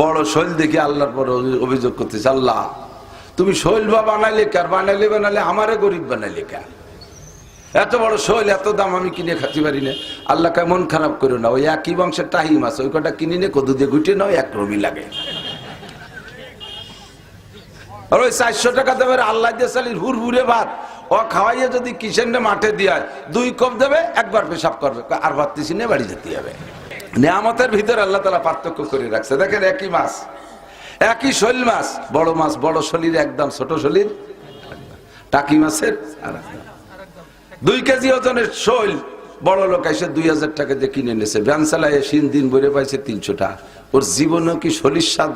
বড় শৈল দেখে আল্লাহর পর অভিযোগ করতেছে, আল্লাহ, তুমি শৈল বা বানাইলে কার বানাইলে বানাইলে আমারে গরিব বানাইলে কা? এত বড় শৈল, এত দাম আমি কিনে খাতে পারি না। আল্লাহ মন খারাপ করো না, ওই একই বংশের টাহি মাছ ওই কটা কিনে নে, কদু দিয়ে গুটে নাও, এক রবি লাগে। আর ওই চারশো টাকা দেবে আল্লাহ দিয়ে চালির হুর হুরে ভাত, ও খাওয়াইয়ে যদি কিষেনে মাঠে দিয়ে দুই কপ দেবে, একবার পেশাব করবে। আর ভাত তিসিনে বাড়ি যেতে হবে। নিয়ামতের ভিতরে আল্লাহ তালা পার্থক্য করে রাখছে। দেখেন একই মাছ, একই শৈল মাছ, বড় মাছ, বড় শরীর একদম ছোট শরীর টাকি মাছের দুই কেজি ওজনের শৈল, বড় লোক এসে দুই হাজার টাকা দিয়ে কিনে নিয়েছে ভ্যান চালায় সিন দিন বইরে পাইছে তিনশো টাকা ওর জীবনেও কি শরীর স্বাদ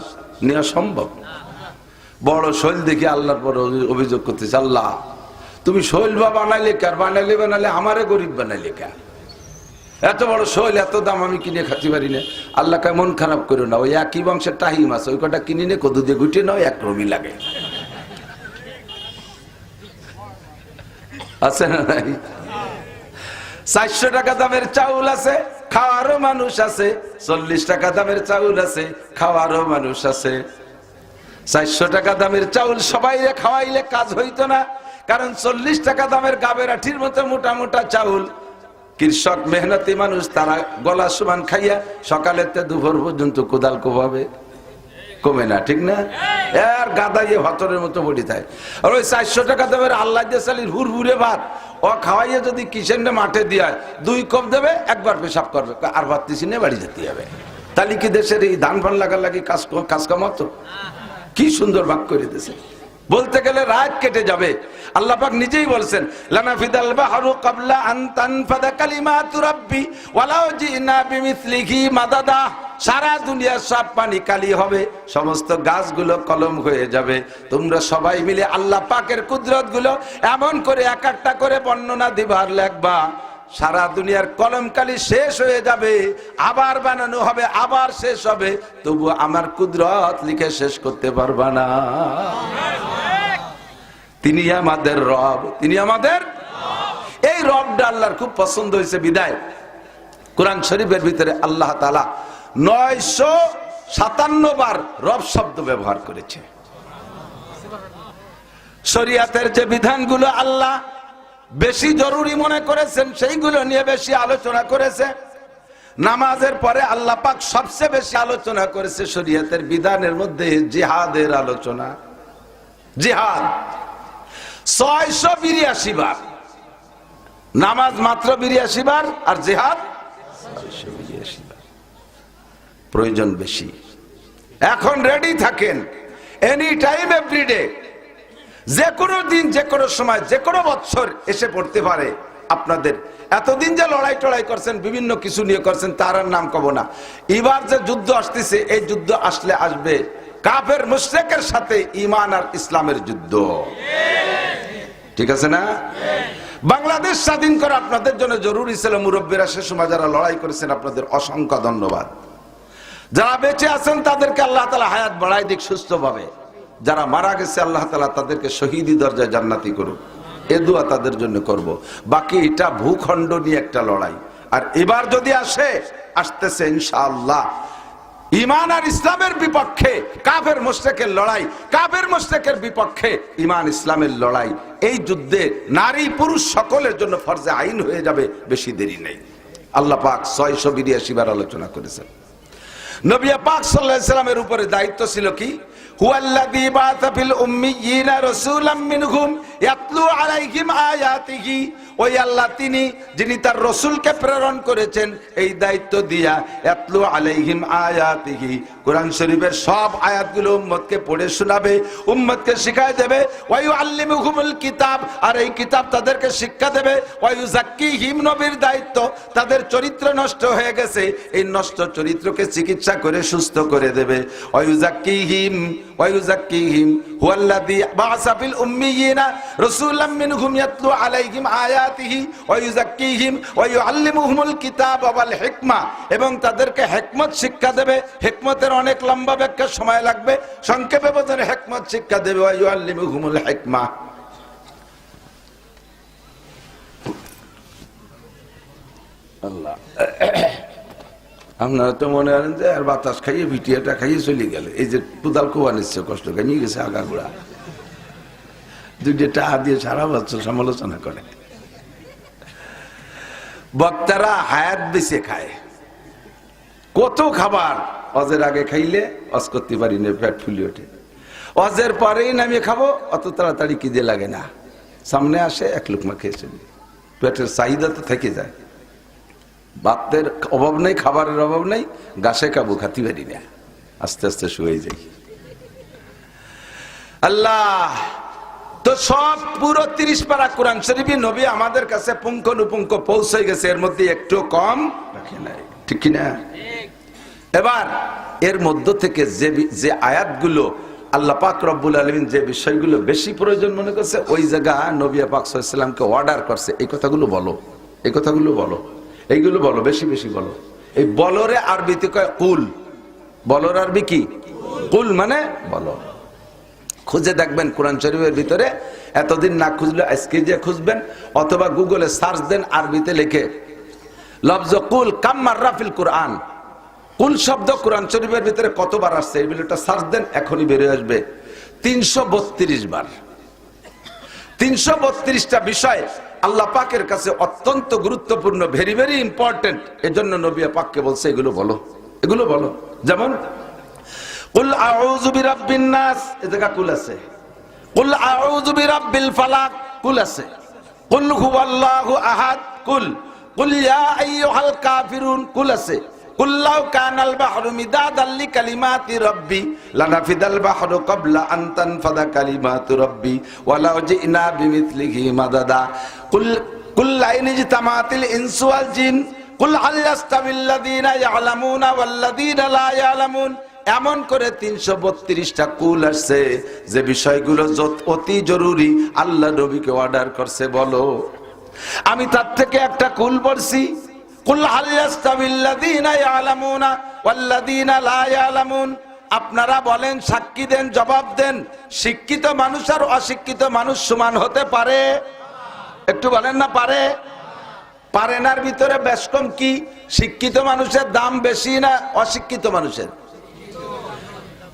নেওয়া সম্ভব? বড় শৈল দেখে আল্লাহর পর অভিযোগ করতেছে, আল্লাহ, তুমি শৈল বা বানাইলে কার? বানাইলে বানাইলে আমারে গরিব বানাইলে কা এত বড় শৈল, এত দাম আমি কিনে খাতে পারি না। আল্লাহ কে মন খারাপ করো না, ওই একই বংশের টাহি মাছ ওই কটা কিনে নে, কদু দিয়ে গুটে নাও, এক রবি লাগে। আছে না নাই? চারশো টাকা দামের চাউল আছে, খাওয়ারও মানুষ আছে, চল্লিশ টাকা দামের চাউল আছে, খাওয়ারও মানুষ আছে। চারশো টাকা দামের চাউল সবাই খাওয়াইলে কাজ হইতো না, কারণ চল্লিশ টাকা দামের গাবের আঠির মতো মোটা মোটা চাউল কৃষক মেহনতি মানুষ, তারা গলা সমান খাইয়া সকালের তে দুপুর পর্যন্ত কোদাল কোভাবে কমে না, ঠিক না? আর গাদাইয়ে ভাতরের মতো বডি থাকে। আর ওই চারশো টাকা দেবে আল্লাহ দিয়ে হুর হুরে ভাত, ও খাওয়াইয়ে যদি কিষেনটা মাঠে দিয়ে দুই কপ দেবে, একবার পেশাব করবে। আর ভাত তিসিনে বাড়ি যেতে হবে। তাহলে কি দেশের এই ধান ফান লাগার লাগে কাজ কাজ কামাতো কি সুন্দর ভাগ করে দিয়েছে। বলতে গেলে রাত কেটে যাবে। আল্লাহ পাক নিজেই বলছেন আন তানফাদা সারা দুনিয়ার সব পানি কালি হবে, সমস্ত গাছগুলো কলম হয়ে যাবে। তোমরা সবাই মিলে আল্লাহ পাকের কুদরতগুলো এমন করে এক একটা করে বর্ণনা দিবার লেখবা সারা দুনিয়ার কলমকালি শেষ হয়ে যাবে, আবার বানানো হবে, আবার শেষ হবে। তবু আমার কুদরত লিখে শেষ করতে পারবা না। তিনি আমাদের রব, তিনি আমাদের এই রবটা আল্লাহর খুব পছন্দ হয়েছে, বিদায়। কোরআন শরীফের ভিতরে আল্লাহ তালা নয়শো সাতান্ন বার রব শব্দ ব্যবহার করেছে। শরিয়াতের যে বিধানগুলো আল্লাহ বেশি জরুরি মনে করেছেন, সেইগুলো নিয়ে বেশি আলোচনা করেছে। নামাজের পরে আল্লাহ পাক সবচেয়ে বেশি আলোচনা করেছে শরিয়াতের বিধানের মধ্যে জিহাদের আলোচনা। জিহাদ। ছয়শো বিরিয়াশি বার। নামাজ মাত্র বিরিয়াশি বার আর জিহাদ প্রয়োজন বেশি। এখন রেডি থাকেন। এনি টাইম এভরিডে যে কোনো দিন, যে কোনো সময়, যে কোনো বছর এসে পড়তে পারে আপনাদের। এতদিন যে লড়াই টড়াই করছেন, বিভিন্ন কিছু নিয়ে করছেন, তার আর নাম কব না। এবার যে যুদ্ধ আসতেছে, এই যুদ্ধ আসলে আসবে কাফের মুশরেকের সাথে ইমান আর ইসলামের যুদ্ধ। ঠিক আছে না? বাংলাদেশ স্বাধীন করা আপনাদের জন্য জরুরি ছিল মুরব্বীরা সে সময় যারা লড়াই করেছেন আপনাদের অসংখ্য ধন্যবাদ। যারা বেঁচে আছেন তাদেরকে আল্লাহ তালা হায়াত বাড়াই দিক সুস্থভাবে। যারা মারা গেছে আল্লাহ তালা তাদেরকে শহীদি দরজায় জান্নাতি করুক। এ দোয়া তাদের জন্য করব। বাকি এটা ভূখণ্ড নিয়ে একটা লড়াই। আর এবার যদি আসে, আসতেছে ইনশাআল্লাহ। ইমান আর ইসলামের বিপক্ষে, কাফের মোশরেকের লড়াই, কাফের মোশরেকের বিপক্ষে ইমান ইসলামের লড়াই। এই যুদ্ধে নারী পুরুষ সকলের জন্য ফরজে আইন হয়ে যাবে, বেশি দেরি নেই। আল্লাহ পাক ছয়শো বিরিয়াশি বার আলোচনা করেছেন। নবিয়া পাক সাল্লাল্লাহু সাল্লামের উপরে দায়িত্ব ছিল কি? হুয়াল্লাযী বাআসা ফিল উম্মিয়িনা রাসূলাম মিনহুম ইয়াতলু আলাইহিম ওই আল্লাহ তিনি, যিনি তার রসুলকে প্রেরণ করেছেন, এই দায়িত্ব দিয়া ইয়াতলু আলাইহিম আয়াতিহি। কোরআন শরীফের সব আয়াতগুলো উম্মতকে পড়ে শোনাবে, উম্মতকে শিখায় দেবে। ওয়ায়ু আল্লিমুহুমুল কিতাব, আর এই কিতাব তাদেরকে শিক্ষা দেবে। ওয়ায়ু জাক্কিহিম নবীর দায়িত্ব, তাদের চরিত্র নষ্ট হয়ে গেছে, এই নষ্ট চরিত্রকে চিকিৎসা করে সুস্থ করে দেবে। ওয়ায়ু জাক্কিহিম ওয়ায়ু জাক্কিহিম হুয়াল্লাযী বাআসা ফিল উম্মিয়িনা, রাসূলাম মিনহুম ইয়াতলু আলাইহিম আয়াতিহি কিতাব ওয়াল হিকমা। এবং তাদেরকে শিক্ষা দেবে। অনেক লম্বা ব্যাখ্যা সময় লাগবে। সংক্ষেপে শিক্ষা দেবে হিকমা। আল্লাহ। আপনারা তো মনে করেন যে আর বাতাস খাইয়ে ভিটিয়াটা খাইয়ে চলে গেল। এই যে কোদাল কোয়া নিচ্ছে, কষ্ট করে, নিয়ে গেছে আগাগুড়া দুইটা টাকা দিয়ে সারা বছর সমালোচনা করে। বক্তারা হায়াত বেছে খায়। কত খাবার অজের আগে খাইলে অজ করতে পারি না, পেট ফুলি ওঠে। অজের পরেই নামিয়ে খাব, অত তাড়াতাড়ি কিদে লাগে না। সামনে আসে এক লুকমা খেয়ে চলি। পেটের চাহিদা তো থেকে যায়। বাতের অভাব নেই, খাবারের অভাব নেই, গাছে কাবু খাতি পারি না। আস্তে আস্তে শুয়ে যাই। আল্লাহ তো সব পুরো তিরিশ পারা কোরআন শরীফই নবী আমাদের কাছে পুঙ্খানুপুঙ্খ পৌঁছে গেছে। এর মধ্যে একটু কম রাখে নাই। ঠিক কিনা? এবার এর মধ্য থেকে যে যে আয়াতগুলো আল্লাহ পাক রব্বুল আলমিন যে বিষয়গুলো বেশি প্রয়োজন মনে করছে, ওই জায়গা নবিয়া পাক সাল্লামকে অর্ডার করছে। এই কথাগুলো বলো। এই কথাগুলো বলো। এইগুলো বলো, বেশি বেশি বলো। এই বলরে আরবিতে কয় কুল। বলর আরবি কি? কুল মানে বলো। খুঁজে দেখবেন কোরআন শরীফের ভিতরে। এতদিন না খুঁজলে আজকে যে খুঁজবেন, অথবা গুগলে সার্চ দেন আরবিতে লিখে, লফজ কুল কাম্মার রাফিল কোরআন। কুল শব্দ কোরআন শরীফের ভিতরে কতবার আসছে? এই বিলটা সার্চ দেন, এখনই বেরিয়ে আসবে। তিনশো বত্রিশ বার। তিনশো বত্রিশটা বিষয় আল্লাহ পাকের কাছে অত্যন্ত গুরুত্বপূর্ণ ভেরি ভেরি ইম্পর্টেন্ট এজন্য নবিয়া পাককে বলছে, এগুলো বলো এগুলো বলো। যেমন কুল আউযু বিরাব্বিন নাস, এ কুল আছে। কুল আউযু বিরাব্বিল ফালাক, কুল আছে। কুল হুয়াল্লাহু আহাদ, কুল। কুল ইয়া আইয়ুহাল কাফিরুন, কুল আছে। কুল লাউ কানাল বাহরু মিদাদাল লিকালিমাতি রাব্বি, লানাফিদাল বাহরু ক্বাবলা আন তানফাদা কালিমাতু রাব্বি, ওয়ালাউ জিনা বিমিথলিহি মাদাদা। কুল কুল লাইন ইজতামাতিল ইনসু ওয়াল জিন, কুল হাল ইয়াস্তাবিল্লাযীনা ইয়ালামুনা ওয়াল্লাযীনা লা ইয়ালামুন। এমন করে তিনশো বত্রিশটা কুল আসছে যে বিষয়গুলো অতি জরুরি আল্লাহ নবীকে অর্ডার করছে, বলো। আমি তার থেকে একটা কুল পড়ছি। কুল আপনারা বলেন, সাক্ষী দেন, জবাব দেন। শিক্ষিত মানুষ আর অশিক্ষিত মানুষ সমান হতে পারে? একটু বলেন না, পারে? পারেনার ভিতরে বেশ কম কি? শিক্ষিত মানুষের দাম বেশি না অশিক্ষিত মানুষের?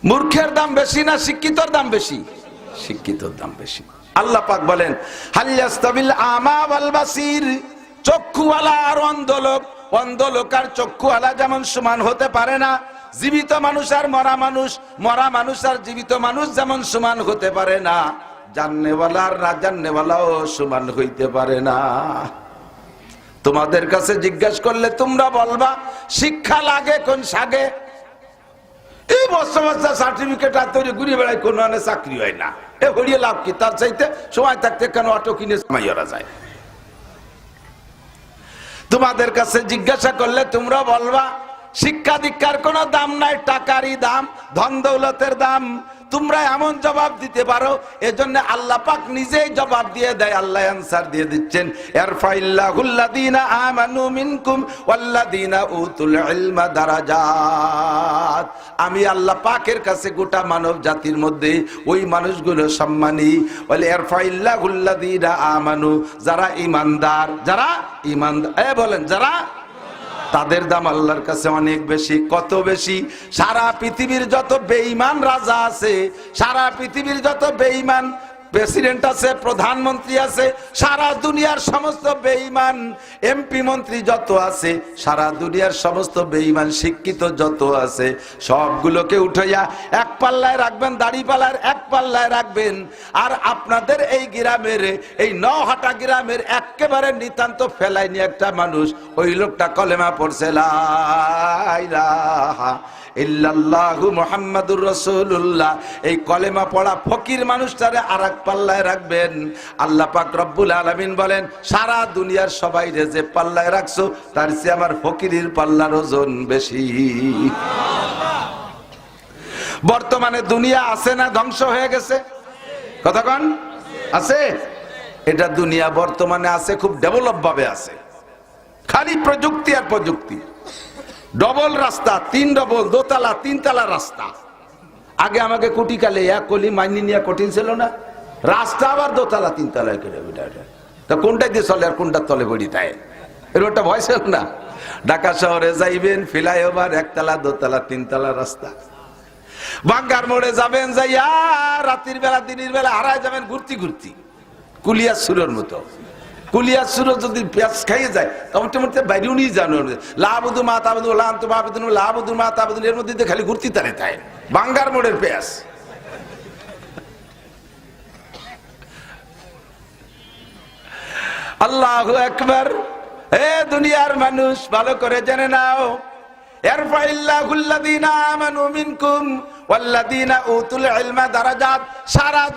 মূর্খের দাম বেশি না শিক্ষিতর দাম বেশি? শিক্ষিতর দাম বেশি। আল্লাহ পাক বলেন হালিয়াস্তাবিল আমা ওয়াল বাসির চক্ষুওয়ালা আর অন্ধ লোক অন্ধ লোক আর চক্ষুওয়ালা যেমন সমান হতে পারে না জীবিত মানুষ আর মরা মানুষ মরা মানুষ আর জীবিত মানুষ যেমন সমান হতে পারে না জাননেওয়ালা আর না জাননেওয়ালাও সমান হইতে পারে না। তোমাদের কাছে জিজ্ঞাসা করলে তোমরা বলবা শিক্ষা লাগে কোন সাগে এই বস্তা সার্টিফিকেট আর তৈরি ঘুরে বেড়ায় কোনো চাকরি হয় না। এ হরিয়ে লাভ কি? তার চাইতে সময় থাকতে কেন অটো কিনে মাইয়ারা যায়? তোমাদের কাছে জিজ্ঞাসা করলে তোমরা বলবা, শিক্ষা দীক্ষার কোনো দাম নাই, টাকারই দাম, ধন দৌলতের দাম। তোমরা এমন জবাব দিতে পারো, এজন্য আল্লাহ পাক নিজেই জবাব দিয়ে দেয়, আল্লাহ অ্যান্সার দিয়ে দিচ্ছেন, এরফাইল্লাহুল্লাযীনা আমানু মিনকুম ওয়াল্লাযীনা উতুল ইলমা দারাজাত। আমি আল্লাহ পাকের কাছে গোটা মানব জাতির মধ্যে ওই মানুষগুলো সম্মানী, বলে, এরফাইল্লাহুল্লাযীনা আমানু, যারা ইমানদার যারা ইমানদার এ বলেন, যারা তাদের দাম আল্লাহর কাছে অনেক বেশি। কত বেশি? সারা পৃথিবীর যত বেঈমান রাজা আছে, সারা পৃথিবীর যত বেঈমান প্রেসিডেন্ট আছে, প্রধানমন্ত্রী আছে, সারা দুনিয়ার সমস্ত বেঈমান এমপি মন্ত্রী যত আছে, সারা দুনিয়ার সমস্ত বেঈমান শিক্ষিত যত আছে, সবগুলোকে উঠাইয়া এক পাল্লায় রাখবেন, দাড়ি পাল্লার এক পাল্লায় রাখবেন। আর আপনাদের এই গ্রামের, এই নহাটা গ্রামের একেবারে নিতান্ত ফেলাই নিয়ে একটা মানুষ। ওই লোকটা কলেমা পড়ছে, লা ইল্লাল্লাহু মুহাম্মাদুর রাসূলুল্লাহ। এই কলেমা পড়া ফকির মানুষটারে আরেক পাল্লায় রাখবেন। আল্লাহ পাক রব্বুল আলামিন বলেন, সারা দুনিয়ার সবাই রে যে পাল্লায় রাখছো, তার চেয়ে আমার ফকিরের পাল্লার ওজন বেশি। বর্তমানে দুনিয়া আছে না ধ্বংস হয়ে গেছে? কতক্ষণ আছে? এটা দুনিয়া বর্তমানে আছে, খুব ডেভেলপ ভাবে আছে। খালি প্রযুক্তি আর প্রযুক্তি। ডবল রাস্তা, তিন ডবল, দোতলা, তিনতলা রাস্তা। আগে আমাকে কুটি কালে এক কলি মাইনি নিয়ে কঠিন ছিল না। রাস্তা আবার দোতলা তিনতলায় করে। তা কোনটা দিয়ে চলে আর কোনটার তলে বড়ি তাই? এর ওটা ভয় ছিল না? ঢাকা শহরে যাইবেন ফ্লাইওভার একতলা, দোতলা, তিনতলা রাস্তা। বাঙ্গার মোড়ে যাবেন যাইয়া রাতের বেলা, দিনের বেলা হারায় যাবেন ঘুরতি ঘুরতি। কুলিয়া সুরের মতো। কুলিয়া সুর যদি পেঁয়াজ খাইয়ে যায়, তখন মোটামুটি বাইরেও নিয়ে জানো লাবুদু মা তাবুদু লান্ত বাবুদু লাবুদু মা তাবুদু এর মধ্যে খালি ঘুরতি তারে তাই। বাঙ্গার মোড়ের পেঁয়াজ। আল্লাহু একবার হে দুনিয়ার মানুষ, ভালো করে জেনে নাও। এর এরফাইল্লাহুল্লাযীনা আমানু মিনকুম সারা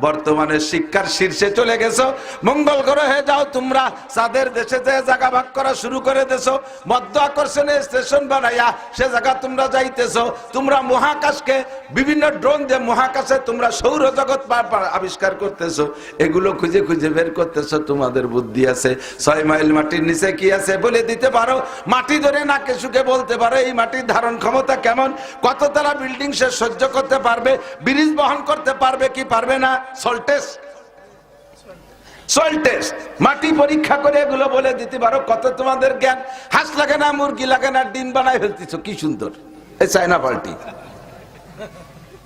বর্তমানে শিক্ষার শীর্ষে চলে গেছো। মঙ্গল গ্রহে যাও তোমরা। চাঁদের দেশে যে জায়গা ভাগ করা শুরু করে দেছো, মধ্য আকর্ষণে স্টেশন বানাইয়া সে জায়গা তোমরা যাইতেছো। তোমরা মহাকাশকে, বিভিন্ন ড্রোন দিয়ে মহাকাশে তোমরা সৌরজগৎ পা- পা- আবিষ্কার করতেছো। এগুলো খুঁজে খুঁজে বের করতেছো, তোমাদের বুদ্ধি আছে। ছয় মাইল মাটির নিচে কি আছে বলে দিতে পারো? মাটি ধরে নাকে সুখে বলতে পারো, এই মাটির ধারণ ক্ষমতা কেমন? কততলা বিল্ডিং সে সহ্য করতে পারবে? ব্রিজ বহন করতে পারবে কি পারবে না? সল্টেস সয়েল টেস্ট মাটি পরীক্ষা করে এগুলো বলে দিতে পারো, কত তোমাদের জ্ঞান? হাঁস লাগে না, মুরগি লাগে না, ডিম বানাই ফেলতেছ, কি সুন্দর। এই চায়না পাল্টি।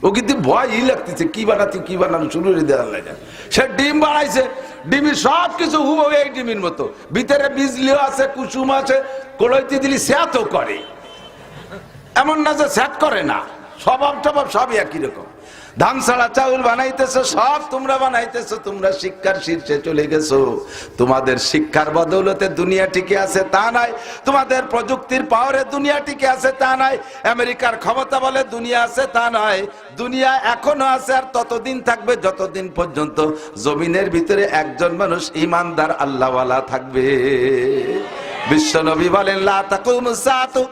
ও কিন্তু ভয়ই লাগতেছে, কি বানাতে কি বানানো, শুরু দেওয়ার লাগে। সে ডিম বানাইছে ডিমি সব কিছু হুবো এই ডিমির মতো। ভিতরে বিজলিও আছে, কুসুম আছে, কলইতে দিলি স্যাতও করে। এমন না যে স্যাত করে না স্বভাব টভাব সবই একই রকম। ধান ছাড়া চাউল বানাইতেছো, সব তোমরা বানাইতেছো, তোমরা শিক্ষার শীর্ষে চলে গেছো। তোমাদের শিক্ষার বদৌলতে দুনিয়া টিকে আছে তা নাই, তোমাদের প্রযুক্তির পাওয়ারে দুনিয়া টিকে আছে তা নাই, আমেরিকার ক্ষমতা বলে দুনিয়া আছে তা নয় দুনিয়া এখনও আছে আর ততদিন থাকবে যতদিন পর্যন্ত জমিনের ভিতরে একজন মানুষ ইমানদার আল্লাহওয়ালা থাকবে। বিশ্ব নবী বলেন, লা তাকুমু সাতু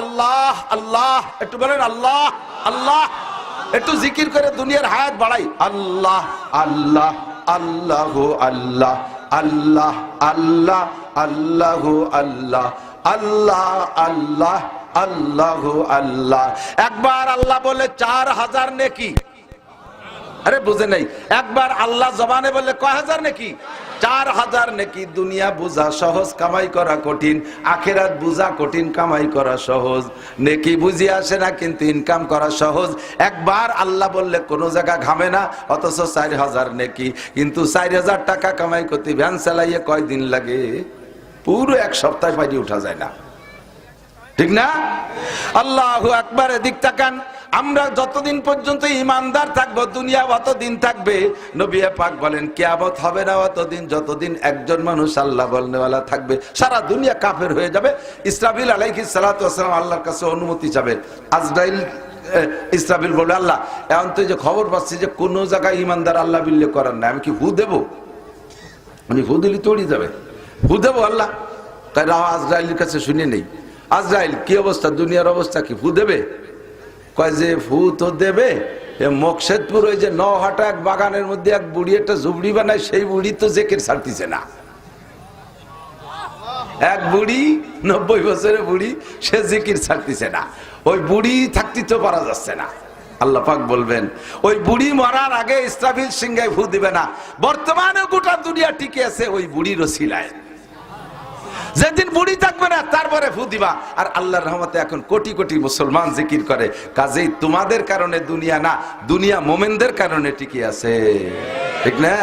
আল্লাহ আল্লাহ। একটু বলেন, আল্লাহ আল্লাহ। একটু জিকির করে দুনিয়ার হায়াত বাড়াই। আল্লাহ আল্লাহ আল্লাহ আল্লাহ আল্লাহ আল্লাহ আল্লাহ আল্লাহ আল্লাহ আল্লাহ আল্লাহ আল্লাহ। একবার আল্লাহ বলে, চার হাজার নেকি? আরে বুঝে নাই। একবার আল্লাহ জবানে বললে কয় হাজার নাকি? চার হাজার নাকি দুনিয়া বুঝা সহজ, কামাই করা কঠিন, আখেরাত বুঝা কঠিন, কামাই করা সহজ। নেকি বুঝি আসে না, কিন্তু ইনকাম করা সহজ। একবার আল্লাহ বললে কোনো জায়গা ঘামে না, অথচ চার হাজার নেকি। কিন্তু চার হাজার টাকা কামাই করতে ভ্যান চালাইয়ে কয়দিন লাগে? পুরো এক সপ্তাহ পাইলে উঠা যায় না। ঠিক না? আল্লাহ একবার এদিক তাকান। আমরা যতদিন পর্যন্ত ইমানদার থাকব দুনিয়া অতদিন থাকবে। নবী পাক বলেন কেয়াবত হবে না অতদিন যতদিন একজন মানুষ আল্লাহ বলনেওয়ালা থাকবে সারা দুনিয়া কাফের হয়ে যাবে। ইসরাবিল আলাইহি সালাতাম আল্লাহর কাছে অনুমতি যাবে আজরাইল এ, ইসরাবিল বলে আল্লাহ এখন তো যে খবর পাচ্ছি যে কোন জায়গায় ইমানদার আল্লাহ বিল্লে করার না আমি কি হু দেবো? উনি ফু দিলি তড়ি যাবে। হু দেবো আল্লাহ? তাই রাহ আজরাইলের কাছে শুনে নেই। আজরাইল কি অবস্থা? দুনিয়ার অবস্থা কি? হু দেবে? কয় যে ফু তো দেবে? এ মকসেদপুর ওই যে নহাটা এক বাগানের মধ্যে এক বুড়ি একটা ঝুবড়ি বানায়, সেই বুড়ি তো জেকের ছাড়তিছে না। এক বুড়ি, নব্বই বছরের বুড়ি, সে জিকির ছাড়তিছে না। ওই বুড়ি থাকতে তো পারা যাচ্ছে না। আল্লাহ পাক বলবেন, ওই বুড়ি মরার আগে ইসরাফিল সিংহায় ফু দিবে না। বর্তমানে গোটা দুনিয়া টিকে আছে ওই বুড়ির ওসিলায়। যেদিন বুড়ি থাকবে না, তারপরে ফু দিবা। আর আল্লাহর রহমতে এখন কোটি কোটি মুসলমান জিকির করে। কাজেই তোমাদের কারণে দুনিয়া না, দুনিয়া মোমেনদের কারণে টিকে আছে। ঠিক না?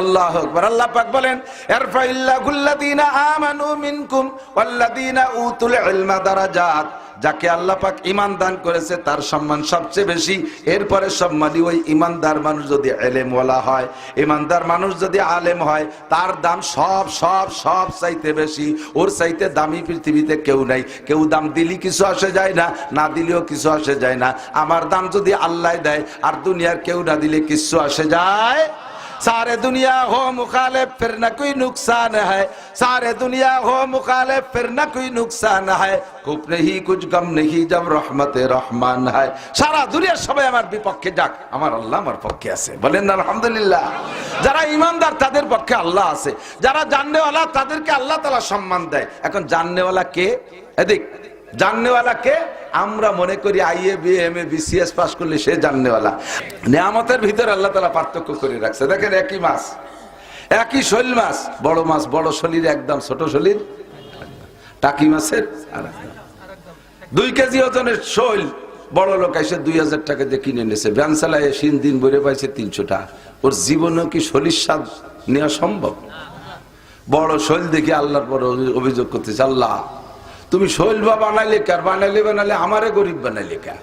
আল্লাহ আকবার। আল্লাহ পাক বলেন ইরফাইল্লাহুল্লাযীনা আমানু মিনকুম ওয়াল্লাযীনা উতুল ইলমা দারাজাত। যাকে আল্লাহ পাক ইমান দান করেছে, তার সম্মান সবচেয়ে বেশি। এরপরে সম্মানী ওই ইমানদার মানুষ যদি এলেমওয়ালা হয় ইমানদার মানুষ যদি আলেম হয়, তার দাম সব সব সব চাইতে বেশি। ওর চাইতে দামি পৃথিবীতে কেউ নাই। কেউ দাম দিলি কিছু আসে যায় না না দিলেও কিছু আসে যায় না। আমার দাম যদি আল্লাহ দেয়, আর দুনিয়ার কেউ না দিলে কিছু আসে যায় سارے دنیا ہو مخالف پھر نہ کوئی نقصان ہے سارے دنیا ہو مخالف پھر نہ کوئی نقصان ہے خوب نہیں کچھ غم نہیں جب رحمت رحمان ہے সারা দুনিয়ার সবাই আমার বিপক্ষে ডাক আমার আল্লাহ আমার পক্ষে আছে বলেন না আলহামদুলিল্লাহ যারা ইমানদার, তাদের পক্ষে আল্লাহ আছে। যারা জাননেওয়ালা, তাদেরকে আল্লাহ তালা সম্মান দেয়। এখন জাননেওয়ালা কে? এদিক। জাননেওয়ালা কে? আমরা মনে করি IA B M A BCS pass করলে সে জাননেওয়ালা। নিয়ামতের ভিতরে আল্লাহ তালা পার্থক্য করে রাখছে। দেখেন একই মাছ, একই শৈল মাছ, বড় মাছ বড় শলির একদম ছোট শলির টাকি মাছের দুই কেজি ওজনের শৈল, বড় লোক এসে দুই হাজার টাকা দিয়ে কিনে নিয়েছে ভ্যান চালায় সিন দিন বইরে পাইছে তিনশো টাকা ওর জীবনেও কি শলির স্বাদ নেওয়া সম্ভব? বড় শৈল দেখে আল্লাহর পর অভিযোগ করতেছে, আল্লাহ তুমি শৈল বা বানাইলে কার? বানাইলে বানাইলে আমারে গরিব বানাইলে কার?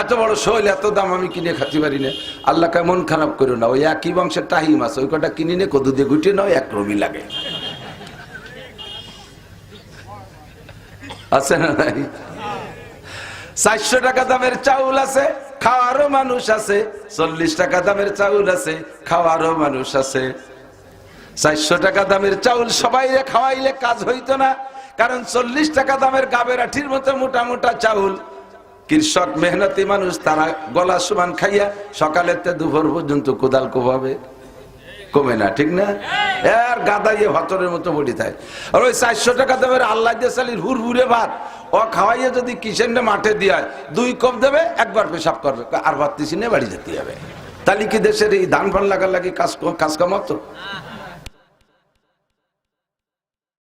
এত বড় শৈল, এত দাম আমি কিনে খাতে পারি না। আল্লাহ কেমন খারাপ করো না, ওই একই বংশের টাহি মাছ ওই কটা কিনে নে, কদু দিয়ে গুটিয়ে নাও, এক রবি লাগে। আছে না নাই? চারশো টাকা দামের চাউল আছে, খাওয়ারও মানুষ আছে, চল্লিশ টাকা দামের চাউল আছে, খাওয়ারও মানুষ আছে। চারশো টাকা দামের চাউল সবাই খাওয়াইলে কাজ হইতো না কারণ চল্লিশ টাকা দামের গাবের আঠির মতো মোটা মোটা চাউল। কৃষক, মেহনতি মানুষ, তারা গলা সমান খাইয়া সকালের তে দুপুর পর্যন্ত কোদাল কোভাবে কমে না, ঠিক না? আর গাদাইয়ে ভাতরের মতো বডি থাকে। আর ওই চারশো টাকা দামের আল্লাহ দিয়ে হুর হুরে ভাত, ও খাওয়াইয়ে যদি কিচেনটা মাঠে দিয়ে দুই কপ দেবে, একবার পেশাব করবে। আর ভাত নিয়ে বাড়ি যেতে হবে। তাহলে কি দেশের এই ধান ফান লাগার লাগে কাজ কাজ কামাতো